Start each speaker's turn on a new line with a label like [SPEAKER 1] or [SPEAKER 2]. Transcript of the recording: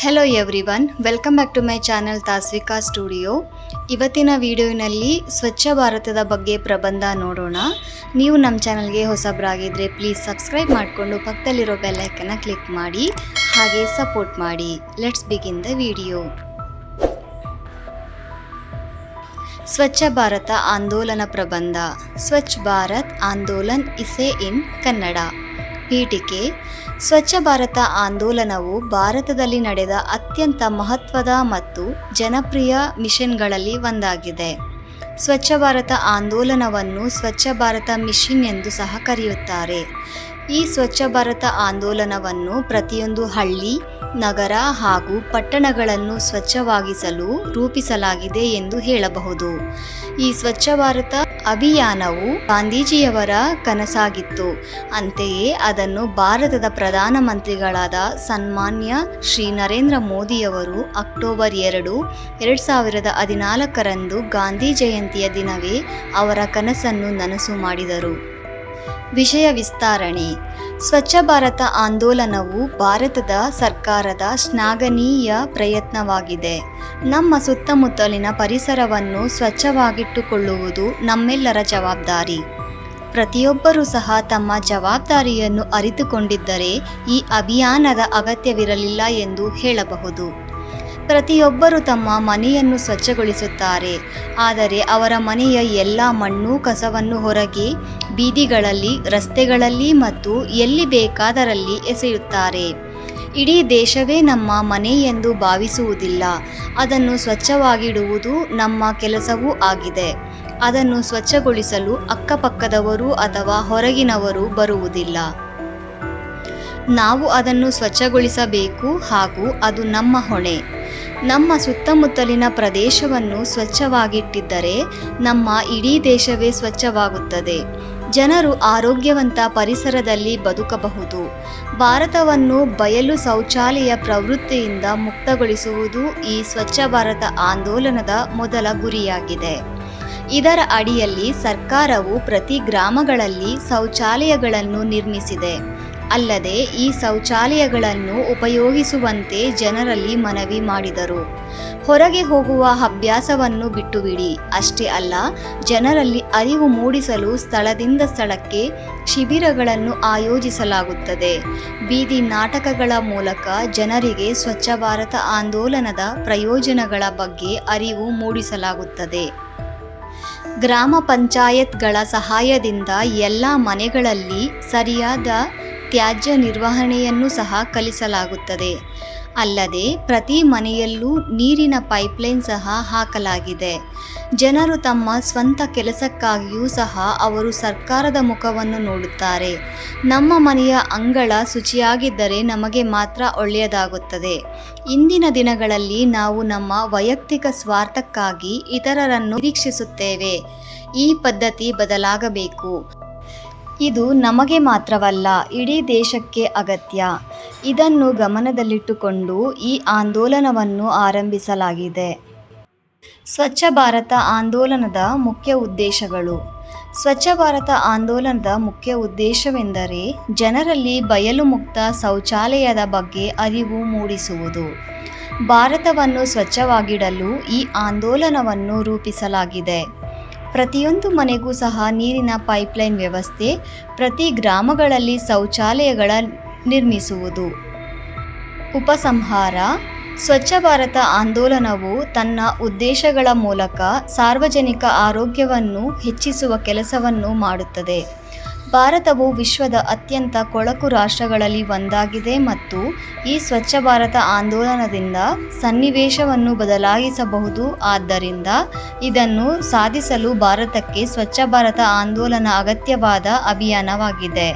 [SPEAKER 1] Hello everyone welcome back to my channel Taswika studio ಇವತ್ತಿನ ವಿಡಿಯೋನಲ್ಲಿ ಸ್ವಚ್ಛ ಭಾರತದ ಬಗ್ಗೆ ಪ್ರಬಂಧ ನೋಡೋಣ. ನೀವು ನಮ್ಮ ಚಾನಲ್ಗೆ ಹೊಸಬ್ರಾಗಿದ್ದರೆ ಪ್ಲೀಸ್ ಸಬ್ಸ್ಕ್ರೈಬ್ ಮಾಡಿಕೊಂಡು ಪಕ್ಕದಲ್ಲಿರೋ ಬೆಲ್ಲೈಕನ್ನ ಕ್ಲಿಕ್ ಮಾಡಿ, ಹಾಗೆ ಸಪೋರ್ಟ್ ಮಾಡಿ. Let's begin the video Swachh Bharat ಆಂದೋಲನ ಪ್ರಬಂಧ. ಸ್ವಚ್ಛ ಭಾರತ್ ಆಂದೋಲನ್ ಇಸೆ ಇನ್ ಕನ್ನಡ. ಪೀಠಿಕೆ, ಸ್ವಚ್ಛ ಭಾರತ ಆಂದೋಲನವು ಭಾರತದಲ್ಲಿ ನಡೆದ ಅತ್ಯಂತ ಮಹತ್ವದ ಮತ್ತು ಜನಪ್ರಿಯ ಮಿಷನ್ಗಳಲ್ಲಿ ಒಂದಾಗಿದೆ. ಸ್ವಚ್ಛ ಭಾರತ ಆಂದೋಲನವನ್ನು ಸ್ವಚ್ಛ ಭಾರತ ಮಿಷನ್ ಎಂದು ಸಹ ಕರೆಯುತ್ತಾರೆ. ಈ ಸ್ವಚ್ಛ ಭಾರತ ಆಂದೋಲನವನ್ನು ಪ್ರತಿಯೊಂದು ಹಳ್ಳಿ, ನಗರ ಹಾಗೂ ಪಟ್ಟಣಗಳನ್ನು ಸ್ವಚ್ಛವಾಗಿಸಲು ರೂಪಿಸಲಾಗಿದೆ ಎಂದು ಹೇಳಬಹುದು. ಈ ಸ್ವಚ್ಛ ಭಾರತ ಅಭಿಯಾನವು ಗಾಂಧೀಜಿಯವರ ಕನಸಾಗಿತ್ತು. ಅಂತೆಯೇ ಅದನ್ನು ಭಾರತದ ಪ್ರಧಾನಮಂತ್ರಿಗಳಾದ ಸನ್ಮಾನ್ಯ ಶ್ರೀ ನರೇಂದ್ರ ಮೋದಿಯವರು ಅಕ್ಟೋಬರ್ ಎರಡು ಎರಡು ಸಾವಿರದ ಹದಿನಾಲ್ಕರಂದು ಗಾಂಧಿ ಜಯಂತಿಯ ದಿನವೇ ಅವರ ಕನಸನ್ನು ನನಸು ಮಾಡಿದರು. ವಿಷಯ ವಿಸ್ತರಣೆ. ಸ್ವಚ್ಛ ಭಾರತ ಆಂದೋಲನವು ಭಾರತದ ಸರ್ಕಾರದ ಶ್ಲಾಘನೀಯ ಪ್ರಯತ್ನವಾಗಿದೆ. ನಮ್ಮ ಸುತ್ತಮುತ್ತಲಿನ ಪರಿಸರವನ್ನು ಸ್ವಚ್ಛವಾಗಿಟ್ಟುಕೊಳ್ಳುವುದು ನಮ್ಮೆಲ್ಲರ ಜವಾಬ್ದಾರಿ. ಪ್ರತಿಯೊಬ್ಬರೂ ಸಹ ತಮ್ಮ ಜವಾಬ್ದಾರಿಯನ್ನು ಅರಿತುಕೊಂಡಿದ್ದರೆ ಈ ಅಭಿಯಾನದ ಅಗತ್ಯವಿರಲಿಲ್ಲ ಎಂದು ಹೇಳಬಹುದು. ಪ್ರತಿಯೊಬ್ಬರು ತಮ್ಮ ಮನೆಯನ್ನು ಸ್ವಚ್ಛಗೊಳಿಸುತ್ತಾರೆ. ಆದರೆ ಅವರ ಮನೆಯ ಎಲ್ಲ ಮಣ್ಣು, ಕಸವನ್ನು ಹೊರಗೆ ಬೀದಿಗಳಲ್ಲಿ, ರಸ್ತೆಗಳಲ್ಲಿ ಮತ್ತು ಎಲ್ಲಿ ಬೇಕಾದರಲ್ಲಿ ಎಸೆಯುತ್ತಾರೆ. ಇಡೀ ದೇಶವೇ ನಮ್ಮ ಮನೆ ಎಂದು ಭಾವಿಸುವುದಿಲ್ಲ. ಅದನ್ನು ಸ್ವಚ್ಛವಾಗಿಡುವುದು ನಮ್ಮ ಕೆಲಸವೂ ಆಗಿದೆ. ಅದನ್ನು ಸ್ವಚ್ಛಗೊಳಿಸಲು ಅಕ್ಕಪಕ್ಕದವರು ಅಥವಾ ಹೊರಗಿನವರು ಬರುವುದಿಲ್ಲ. ನಾವು ಅದನ್ನು ಸ್ವಚ್ಛಗೊಳಿಸಬೇಕು ಹಾಗೂ ಅದು ನಮ್ಮ ಹೊಣೆ. ನಮ್ಮ ಸುತ್ತಮುತ್ತಲಿನ ಪ್ರದೇಶವನ್ನು ಸ್ವಚ್ಛವಾಗಿಟ್ಟಿದ್ದರೆ ನಮ್ಮ ಇಡೀ ದೇಶವೇ ಸ್ವಚ್ಛವಾಗುತ್ತದೆ. ಜನರು ಆರೋಗ್ಯವಂತ ಪರಿಸರದಲ್ಲಿ ಬದುಕಬಹುದು. ಭಾರತವನ್ನು ಬಯಲು ಶೌಚಾಲಯ ಪ್ರವೃತ್ತಿಯಿಂದ ಮುಕ್ತಗೊಳಿಸುವುದು ಈ ಸ್ವಚ್ಛ ಭಾರತ ಆಂದೋಲನದ ಮೊದಲ ಗುರಿಯಾಗಿದೆ. ಇದರ ಅಡಿಯಲ್ಲಿ ಸರ್ಕಾರವು ಪ್ರತಿ ಗ್ರಾಮಗಳಲ್ಲಿ ಶೌಚಾಲಯಗಳನ್ನು ನಿರ್ಮಿಸಿದೆ. ಅಲ್ಲದೆ ಈ ಶೌಚಾಲಯಗಳನ್ನು ಉಪಯೋಗಿಸುವಂತೆ ಜನರಲ್ಲಿ ಮನವಿ ಮಾಡಿದರು. ಹೊರಗೆ ಹೋಗುವ ಅಭ್ಯಾಸವನ್ನು ಬಿಟ್ಟುಬಿಡಿ. ಅಷ್ಟೇ ಅಲ್ಲ, ಜನರಲ್ಲಿ ಅರಿವು ಮೂಡಿಸಲು ಸ್ಥಳದಿಂದ ಸ್ಥಳಕ್ಕೆ ಶಿಬಿರಗಳನ್ನು ಆಯೋಜಿಸಲಾಗುತ್ತದೆ. ಬೀದಿ ನಾಟಕಗಳ ಮೂಲಕ ಜನರಿಗೆ ಸ್ವಚ್ಛ ಭಾರತ ಆಂದೋಲನದ ಪ್ರಯೋಜನಗಳ ಬಗ್ಗೆ ಅರಿವು ಮೂಡಿಸಲಾಗುತ್ತದೆ. ಗ್ರಾಮ ಪಂಚಾಯತ್ಗಳ ಸಹಾಯದಿಂದ ಎಲ್ಲ ಮನೆಗಳಲ್ಲಿ ಸರಿಯಾದ ತ್ಯಾಜ್ಯ ನಿರ್ವಹಣೆಯನ್ನು ಸಹ ಕಲಿಸಲಾಗುತ್ತದೆ. ಅಲ್ಲದೆ ಪ್ರತಿ ಮನೆಯಲ್ಲೂ ನೀರಿನ ಪೈಪ್ಲೈನ್ ಸಹ ಹಾಕಲಾಗಿದೆ. ಜನರು ತಮ್ಮ ಸ್ವಂತ ಕೆಲಸಕ್ಕಾಗಿಯೂ ಸಹ ಅವರು ಸರ್ಕಾರದ ಮುಖವನ್ನು ನೋಡುತ್ತಾರೆ. ನಮ್ಮ ಮನೆಯ ಅಂಗಳ ಶುಚಿಯಾಗಿದ್ದರೆ ನಮಗೆ ಮಾತ್ರ ಒಳ್ಳೆಯದಾಗುತ್ತದೆ. ಇಂದಿನ ದಿನಗಳಲ್ಲಿ ನಾವು ನಮ್ಮ ವೈಯಕ್ತಿಕ ಸ್ವಾರ್ಥಕ್ಕಾಗಿ ಇತರರನ್ನು ನಿರೀಕ್ಷಿಸುತ್ತೇವೆ. ಈ ಪದ್ಧತಿ ಬದಲಾಗಬೇಕು. ಇದು ನಮಗೆ ಮಾತ್ರವಲ್ಲ, ಇಡೀ ದೇಶಕ್ಕೆ ಅಗತ್ಯ. ಇದನ್ನು ಗಮನದಲ್ಲಿಟ್ಟುಕೊಂಡು ಈ ಆಂದೋಲನವನ್ನು ಆರಂಭಿಸಲಾಗಿದೆ. ಸ್ವಚ್ಛ ಭಾರತ ಆಂದೋಲನದ ಮುಖ್ಯ ಉದ್ದೇಶಗಳು. ಸ್ವಚ್ಛ ಭಾರತ ಆಂದೋಲನದ ಮುಖ್ಯ ಉದ್ದೇಶವೆಂದರೆ ಜನರಲ್ಲಿ ಬಯಲು ಮುಕ್ತ ಶೌಚಾಲಯದ ಬಗ್ಗೆ ಅರಿವು ಮೂಡಿಸುವುದು. ಭಾರತವನ್ನು ಸ್ವಚ್ಛವಾಗಿಡಲು ಈ ಆಂದೋಲನವನ್ನು ರೂಪಿಸಲಾಗಿದೆ. ಪ್ರತಿಯೊಂದು ಮನೆಗೂ ಸಹ ನೀರಿನ ಪೈಪ್ಲೈನ್ ವ್ಯವಸ್ಥೆ ಪ್ರತಿ ಗ್ರಾಮಗಳಲ್ಲಿ ಶೌಚಾಲಯಗಳ ನಿರ್ಮಿಸುವುದು. ಉಪಸಂಹಾರ, ಸ್ವಚ್ಛ ಭಾರತ ಆಂದೋಲನವು ತನ್ನ ಉದ್ದೇಶಗಳ ಮೂಲಕ ಸಾರ್ವಜನಿಕ ಆರೋಗ್ಯವನ್ನು ಹೆಚ್ಚಿಸುವ ಕೆಲಸವನ್ನು ಮಾಡುತ್ತದೆ. ಭಾರತವು ವಿಶ್ವದ ಅತ್ಯಂತ ಕೊಳಕು ರಾಷ್ಟ್ರಗಳಲ್ಲಿ ಒಂದಾಗಿದೆ ಮತ್ತು ಈ ಸ್ವಚ್ಛ ಭಾರತ ಆಂದೋಲನದಿಂದ ಸನ್ನಿವೇಶವನ್ನು ಬದಲಾಯಿಸಬಹುದು. ಆದ್ದರಿಂದ ಇದನ್ನು ಸಾಧಿಸಲು ಭಾರತಕ್ಕೆ ಸ್ವಚ್ಛ ಭಾರತ ಆಂದೋಲನ ಅಗತ್ಯವಾದ ಅಭಿಯಾನವಾಗಿದೆ.